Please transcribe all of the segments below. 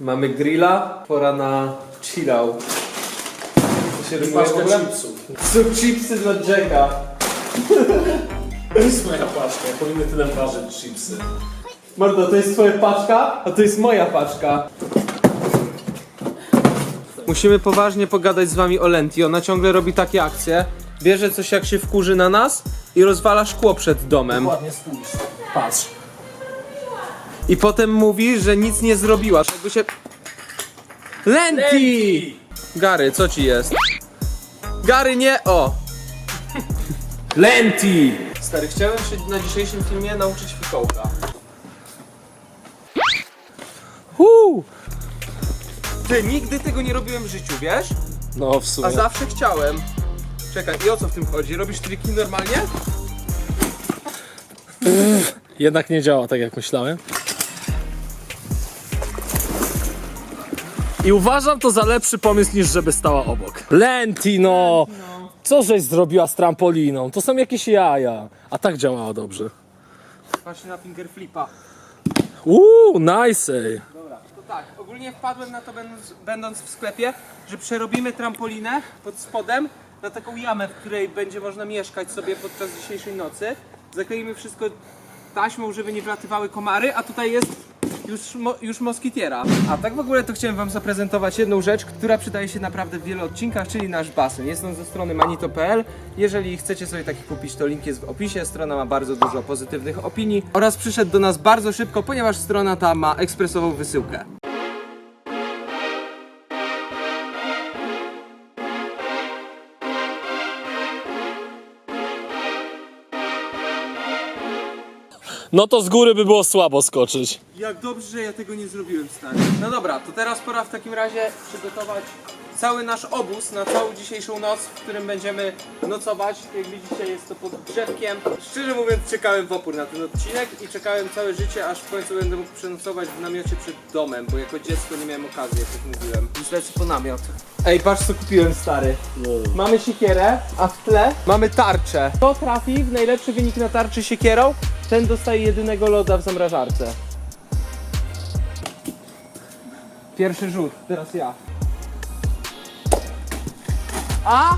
Mamy grilla, pora na chillał. Co się rymuje w Paczka ogóle? chipsów. Są chipsy dla Jacka. To jest moja paczka, powinny tyle ważyć chipsy. Mordo, to jest twoja paczka, a to jest moja paczka. Musimy poważnie pogadać z wami o Lenti. Ona ciągle robi takie akcje. Bierze coś jak się wkurzy na nas i rozwala szkło przed domem. Ładnie spójrz. Patrz. I potem mówi, że nic nie zrobiła. Jakby się... Lenti! Gary, co ci jest? Gary, nie! O! Lenti! Stary, chciałem się na dzisiejszym filmie nauczyć fikołka. Huu! Ty, nigdy tego nie robiłem w życiu, wiesz? No w A sumie. zawsze chciałem. Czekaj, i o co w tym chodzi? Robisz triki normalnie? Jednak nie działa tak jak myślałem. I uważam to za lepszy pomysł niż żeby stała obok. Lentino! Co żeś zrobiła z trampoliną? To są jakieś jaja. A tak działała dobrze. Patrz na finger flipa. Uuu, nice! Dobra, to tak, ogólnie wpadłem na to będąc, będąc w sklepie, że przerobimy trampolinę pod spodem na taką jamę, w której będzie można mieszkać sobie podczas dzisiejszej nocy. Zakleimy wszystko taśmą, żeby nie wlatywały komary, a tutaj jest już, mo, już moskitiera. A tak w ogóle to chciałem wam zaprezentować jedną rzecz, która przydaje się naprawdę w wielu odcinkach, czyli nasz basen. Jest on ze strony manito.pl. Jeżeli chcecie sobie taki kupić, to link jest w opisie. Strona ma bardzo dużo pozytywnych opinii oraz przyszedł do nas bardzo szybko, ponieważ strona ta ma ekspresową wysyłkę. No to z góry by było słabo skoczyć. Jak dobrze, że ja tego nie zrobiłem, stary. No dobra, to teraz pora w takim razie przygotować cały nasz obóz na całą dzisiejszą noc, w którym będziemy nocować. Jak widzicie, jest to pod drzewkiem. Szczerze mówiąc, czekałem w opór na ten odcinek i czekałem całe życie, aż w końcu będę mógł przenocować w namiocie przed domem, bo jako dziecko nie miałem okazji, jak już mówiłem. Więc lecę po namiot. Ej, patrz co kupiłem, stary. Mamy siekierę, a w tle mamy tarczę. Kto trafi w najlepszy wynik na tarczy siekierą, ten dostaje jedynego loda w zamrażarce. Pierwszy rzut, teraz ja. A!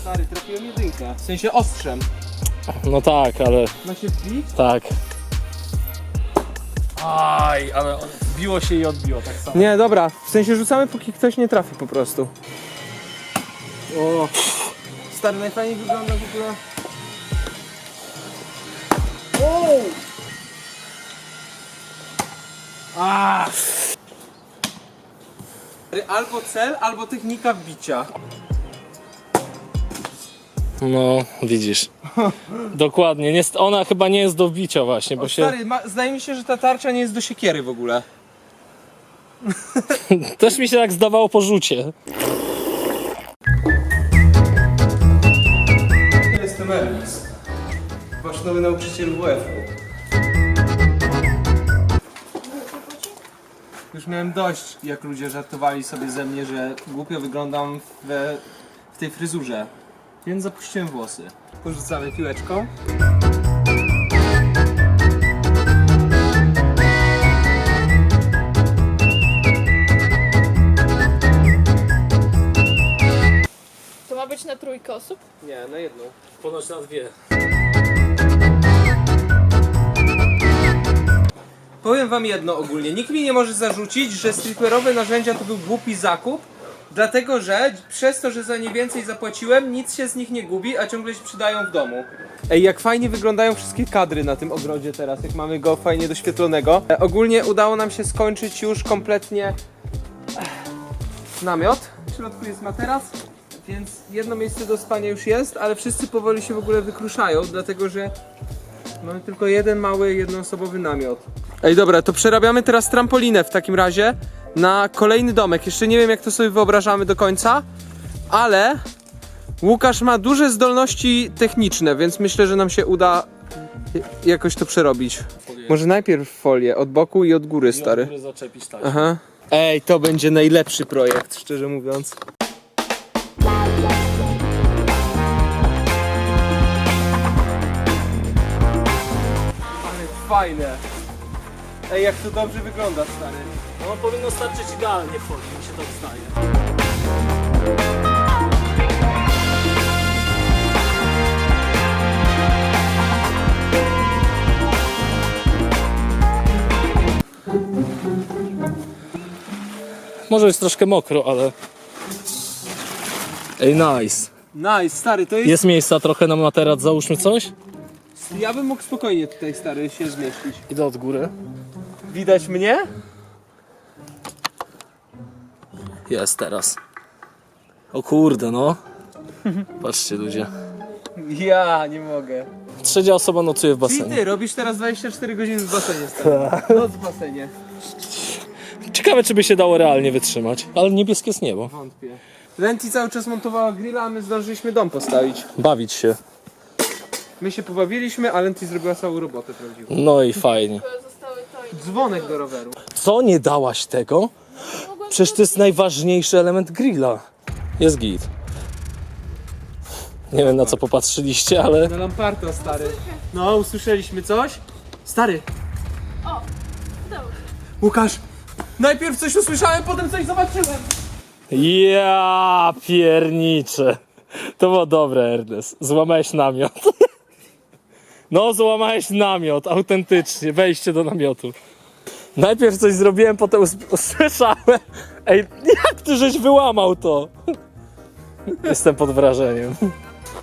Stary, trafiłem jedynkę. W sensie ostrzem. No tak, ale Ma się wbić? tak. Aj, ale biło się i odbiło tak samo. Nie, dobra. W sensie rzucamy, póki ktoś nie trafi po prostu. O! Stary, najfajniej wygląda w ogóle... O! A! Albo cel, albo technika wbicia. No, widzisz. Dokładnie. Nie, jest- ona chyba nie jest do wbicia właśnie, bo się... stary, ma, zdaje mi się, że ta tarcza nie jest do siekiery w ogóle. Też mi się tak zdawało po rzucie. Jestem Elvis. Wasz nowy nauczyciel WF-u. Już miałem dość, jak ludzie żartowali sobie ze mnie, że głupio wyglądam we, w tej fryzurze. Więc zapuściłem włosy. Porzucamy piłeczką. To ma być na trójkę osób? Nie, na jedną. Ponoć na dwie. Powiem wam jedno ogólnie. Nikt mi nie może zarzucić, że streetwearowe narzędzia to był głupi zakup, dlatego że przez to, że za nie więcej zapłaciłem, nic się z nich nie gubi, a ciągle się przydają w domu. Ej, jak fajnie wyglądają wszystkie kadry na tym ogrodzie teraz, jak mamy go fajnie doświetlonego. E, ogólnie udało nam się skończyć już kompletnie Ech, namiot. W środku jest materac, więc jedno miejsce do spania już jest, ale wszyscy powoli się w ogóle wykruszają, dlatego że Mamy tylko jeden mały, jednoosobowy namiot. Ej, dobra, to przerabiamy teraz trampolinę w takim razie na kolejny domek. Jeszcze nie wiem, jak to sobie wyobrażamy do końca, ale Łukasz ma duże zdolności techniczne, więc myślę, że nam się uda jakoś to przerobić. Może najpierw folię od boku i od góry, stary. Stary. zaczepić tak. Aha. Ej, to będzie najlepszy projekt, szczerze mówiąc. Ale fajne. Ej, jak to dobrze wygląda, stary. No powinno starczyć idealnie w folii, mi się tak zdaje. Może jest troszkę mokro, ale... Ej, nice. Nice, stary, to jest... Jest miejsca trochę na materac, załóżmy coś? Ja bym mógł spokojnie tutaj, stary, się zmieścić. Idę od góry. Widać mnie? Jest teraz. O kurde, no. Patrzcie ludzie. Ja nie mogę. Trzecia osoba nocuje w Czyli basenie. ty robisz teraz 24 godziny w basenie, stary. Noc w basenie. Ciekawe, czy by się dało realnie wytrzymać. Ale niebieskie jest niebo. Wątpię. Lenti cały czas montowała grilla, a my zdążyliśmy dom postawić. Bawić się. My się pobawiliśmy, a Lenti zrobiła całą robotę prawdziwą. No i fajnie. Dzwonek do roweru. Co, nie dałaś tego? Mogłam Przecież to jest najważniejszy element grilla. Jest git. Nie wiem na co popatrzyliście, ale Na Lamparto, stary. No, usłyszeliśmy coś? Stary, O! Dobra. Łukasz, najpierw coś usłyszałem, potem coś zobaczyłem. Ja pierniczę. To było dobre, Ernest. Złamałeś namiot. No, złamałeś namiot, autentycznie. Wejście do namiotu. Najpierw coś zrobiłem, potem us- usłyszałem. Ej, jak ty żeś wyłamał to? Jestem pod wrażeniem.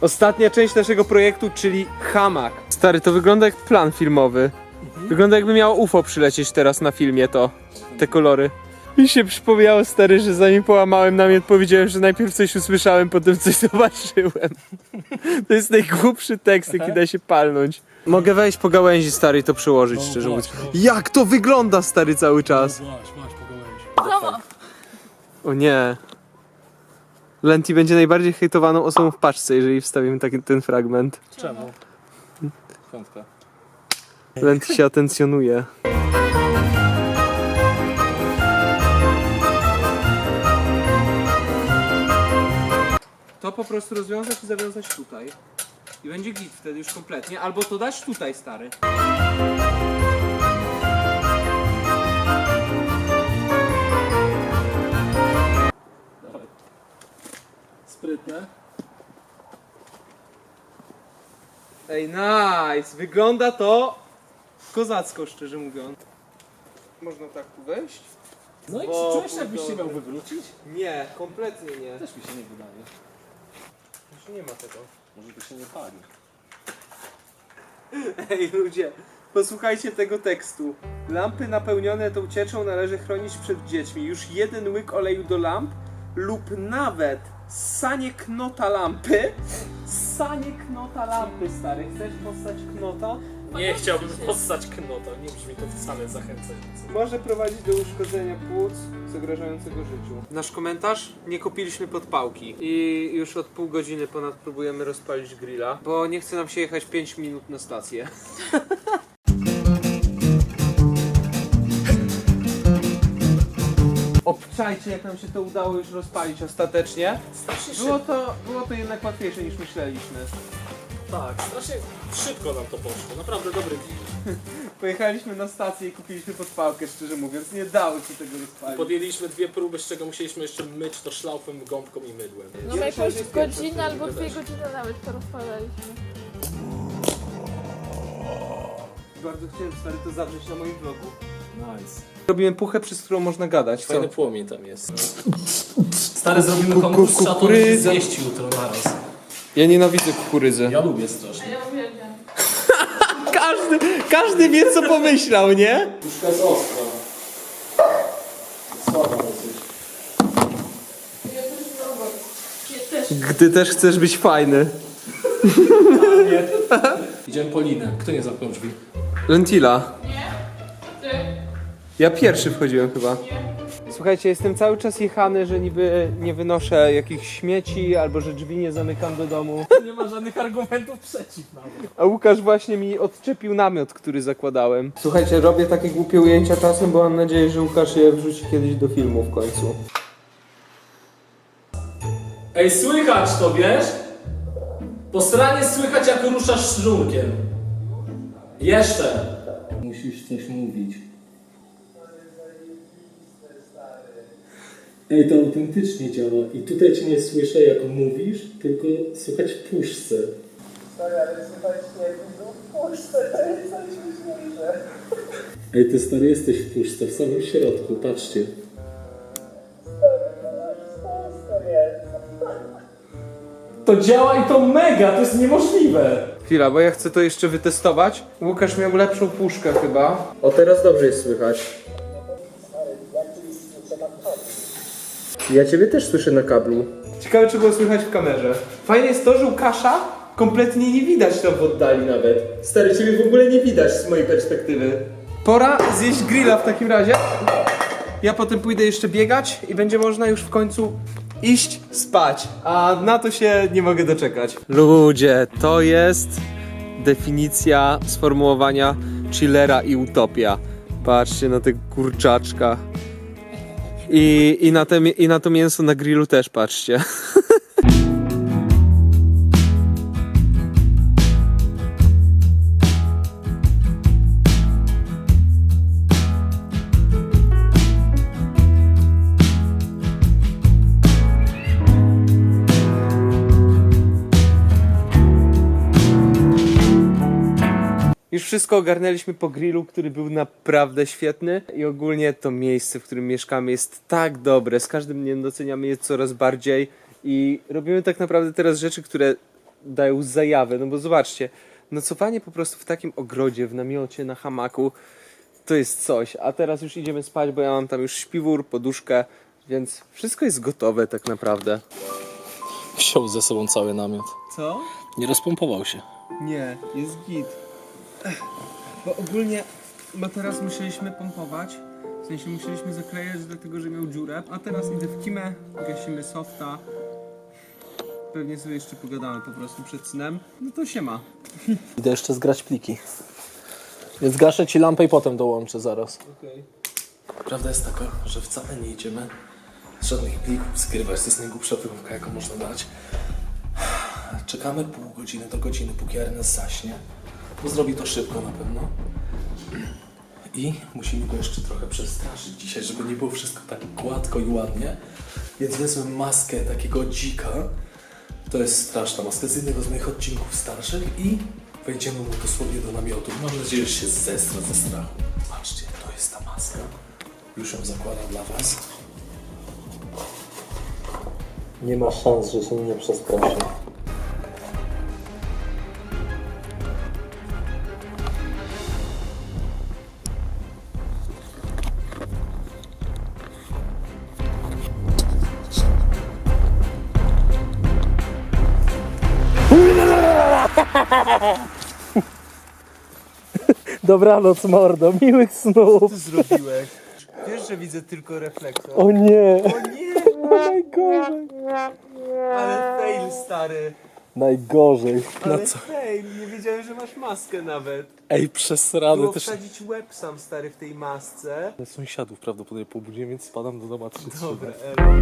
Ostatnia część naszego projektu, czyli hamak. Stary, to wygląda jak plan filmowy. Wygląda jakby miało UFO przylecieć teraz na filmie to. Te kolory. Mi się przypomniało, stary, że zanim połamałem namiot, powiedziałem, że najpierw coś usłyszałem, potem coś zobaczyłem. To jest najgłupszy tekst, jaki da się palnąć. Mogę wejść po gałęzi, stary, i to przyłożyć, szczerze mówiąc. Jak to wygląda, stary, cały czas? Brawo! O nie. Lenti będzie najbardziej hejtowaną osobą w paczce, jeżeli wstawimy taki, ten fragment. Czemu? Piątka. Lenti się atencjonuje. To po prostu rozwiązać i zawiązać tutaj. I będzie git wtedy już kompletnie. Albo to dać tutaj, stary. Sprytne. Ej, nice! Wygląda to kozacko, szczerze mówiąc. Można tak tu wejść? No i czy czujesz, jakbyś się miał wywrócić? Nie, kompletnie nie. Też mi się nie wydaje. Już nie ma tego. Może to się nie pali. Ej ludzie, posłuchajcie tego tekstu. Lampy napełnione tą cieczą należy chronić przed dziećmi. Już jeden łyk oleju do lamp lub nawet ssanie knota lampy. Ssanie knota lampy, stary. Chcesz postać knota? Nie chciałbym postać knota, nie brzmi to wcale zachęcająco. Może prowadzić do uszkodzenia płuc zagrażającego życiu. Nasz komentarz? Nie kupiliśmy podpałki i już od pół godziny ponad próbujemy rozpalić grilla, bo nie chce nam się jechać 5 minut na stację. Obczajcie, jak nam się to udało już rozpalić ostatecznie. Było to, było to jednak łatwiejsze niż myśleliśmy. Tak, strasznie szybko nam to poszło. Naprawdę dobry deal. Pojechaliśmy na stację i kupiliśmy podpałkę, szczerze mówiąc. Nie dało się tego rozpalić. Podjęliśmy dwie próby, z czego musieliśmy jeszcze myć to szlaufem, gąbką i mydłem. No my jakąś godzinę albo dwie godziny nawet to rozpalaliśmy. Bardzo chciałem stary to zawrzeć na moim vlogu. Nice. Robimy puchę, przez którą można gadać. Co? Fajny płomień tam jest. Stary, zrobimy Ku- konkurs kukurydza. zjeść jutro naraz. Ja nienawidzę kukurydzy. Ja lubię strasznie. Ja uwielbiam. Każdy, każdy wie co pomyślał, nie? Puszka jest ostra. Słaba dosyć. Gdy też chcesz być fajny. Idziemy po linę. Kto nie zamknął drzwi? Lentila. Nie? Ja pierwszy wchodziłem chyba. Słuchajcie, jestem cały czas jechany, że niby nie wynoszę jakichś śmieci, albo że drzwi nie zamykam do domu. Nie ma żadnych argumentów przeciw nam. A Łukasz właśnie mi odczepił namiot, który zakładałem. Słuchajcie, robię takie głupie ujęcia czasem, bo mam nadzieję, że Łukasz je wrzuci kiedyś do filmu w końcu. Ej, słychać to, wiesz? Po stronie słychać, jak ruszasz sznurkiem. Jeszcze. Musisz coś mówić. Ej, to autentycznie działa i tutaj cię nie słyszę jak mówisz, tylko słychać w puszce. Ej, ty stary jesteś w puszce, w samym środku, patrzcie. To działa i to mega, to jest niemożliwe. Chwila, bo ja chcę to jeszcze wytestować. Łukasz miał lepszą puszkę chyba. O, teraz dobrze jest słychać. Ja ciebie też słyszę na kablu. Ciekawe, czy było słychać w kamerze. Fajne jest to, że Łukasza kompletnie nie widać tam w oddali nawet. Stary, ciebie w ogóle nie widać z mojej perspektywy. Pora zjeść grilla w takim razie. Ja potem pójdę jeszcze biegać i będzie można już w końcu iść spać. A na to się nie mogę doczekać. Ludzie, to jest definicja sformułowania chillera i utopia. Patrzcie na te kurczaczka. I, i, na te, I na to mięso na grillu też patrzcie. wszystko ogarnęliśmy po grillu, który był naprawdę świetny i ogólnie to miejsce, w którym mieszkamy jest tak dobre. Z każdym dniem doceniamy je coraz bardziej i robimy tak naprawdę teraz rzeczy, które dają zajawę. No bo zobaczcie, nocowanie po prostu w takim ogrodzie, w namiocie, na hamaku to jest coś. A teraz już idziemy spać, bo ja mam tam już śpiwór, poduszkę, więc wszystko jest gotowe tak naprawdę. Wziął ze sobą cały namiot. Co? Nie rozpompował się. Nie, jest git. Bo ogólnie, bo teraz musieliśmy pompować. W sensie musieliśmy zaklejać, dlatego że miał dziurę. A teraz idę w kimę, gasimy softa. Pewnie sobie jeszcze pogadamy po prostu przed snem. No to się ma. Idę jeszcze zgrać pliki. Więc gaszę ci lampę i potem dołączę zaraz. Okej. Prawda jest taka, że wcale nie idziemy żadnych plików skrywać. To jest najgłupsza wymówka, jaką można dać. Czekamy pół godziny do godziny, póki Ernest zaśnie. Bo zrobi to szybko na pewno. I musimy go jeszcze trochę przestraszyć dzisiaj, żeby nie było wszystko tak gładko i ładnie. Więc wezmę maskę takiego dzika. To jest straszna maska z jednego z moich odcinków starszych i wejdziemy mu dosłownie do namiotu. Mam nadzieję, że się zestra ze strachu. Patrzcie, to jest ta maska. Już ją zakładam dla was. Nie ma szans, że się nie przestraszy. Dobranoc, mordo. Miłych snów. Co zrobiłeś? Wiesz, że widzę tylko reflektor. O nie. O nie! Najgorzej. Ale fail, stary. Najgorzej. Ale No co? fail, nie wiedziałem, że masz maskę nawet. Ej, przesrany Było też. wsadzić łeb sam, stary, w tej masce. Sąsiadów prawdopodobnie pobudziłem, więc spadam do domu. a trzy- Dobra, elo.